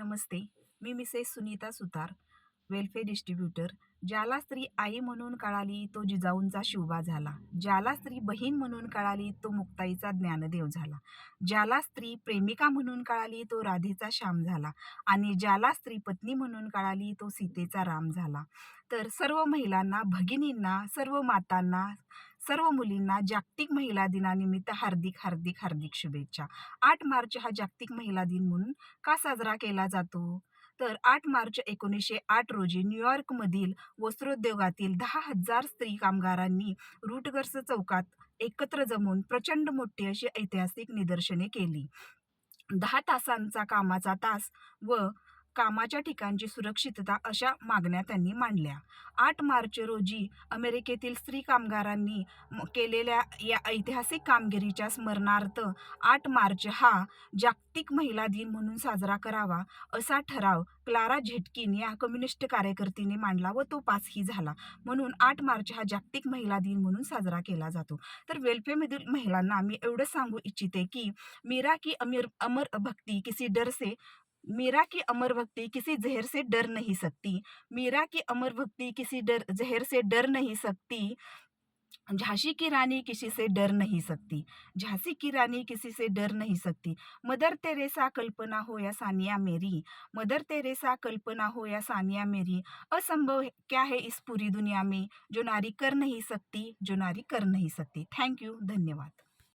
नमस्ते. मी Mrs Sunita Sutar. Welfare distributor ज्याला स्त्री आई म्हणून कळाली तो जिजाऊंचा शिवबा झाला. ज्याला स्त्री बहीण म्हणून कळाली तो मुक्ताईचा ज्ञानदेव झाला. ज्याला स्त्री प्रेमिका म्हणून कळाली तो राधेचा श्याम झाला. आणि ज्याला स्त्री पत्नी म्हणून कळाली तो सीतेचा राम झाला. तर सर्व महिलांना भगिनींना सर्व मातांना सर्व मुलींना जागतिक महिला दिनानिमित्त हार्दिक हार्दिक हार्दिक शुभेच्छा. आठ मार्च हा जागतिक महिला दिन म्हणून का साजरा केला जातो? तर आठ मार्च एकोणीसशे आठ रोजी न्यूयॉर्कमधील वस्त्रोद्योगातील दहा हजार स्त्री कामगारांनी रूटगर्स चौकात एकत्र जमून प्रचंड मोठी अशी ऐतिहासिक निदर्शने केली. दहा तासांचा कामाचा तास व कामाच्या ठिकाणची सुरक्षितता अशा मागण्या त्यांनी मांडल्या. आठ मार्च रोजी अमेरिकेतील स्त्री कामगारांनी केलेल्या या ऐतिहासिक कामगिरीच्या स्मरणार्थ आठ मार्च हा जागतिक महिला दिन म्हणून साजरा करावा असा ठराव क्लारा झेटकिन या कम्युनिस्ट कार्यकर्तीने मांडला व तो पासही झाला. म्हणून आठ मार्च हा जागतिक महिला दिन म्हणून साजरा केला जातो. तर वेल्फेमधील महिलांना मी एवढं सांगू इच्छिते की मीरा की अमीर अमर भक्ती किसी डर से मीरा की अमर भक्ति किसी जहर से डर नहीं सकती। मीरा की अमर भक्ति किसी डर जहर से डर नहीं सकती। झांसी की रानी किसी से डर नहीं सकती। झांसी की रानी किसी से डर नहीं सकती। मदर तेरेसा कल्पना हो या सानिया मेरी। मदर तेरेसा कल्पना हो या सानिया मेरी। असंभव क्या है इस पूरी दुनिया में? जो नारी कर नहीं सकती जो नारी कर नहीं सकती। थैंक यू धन्यवाद।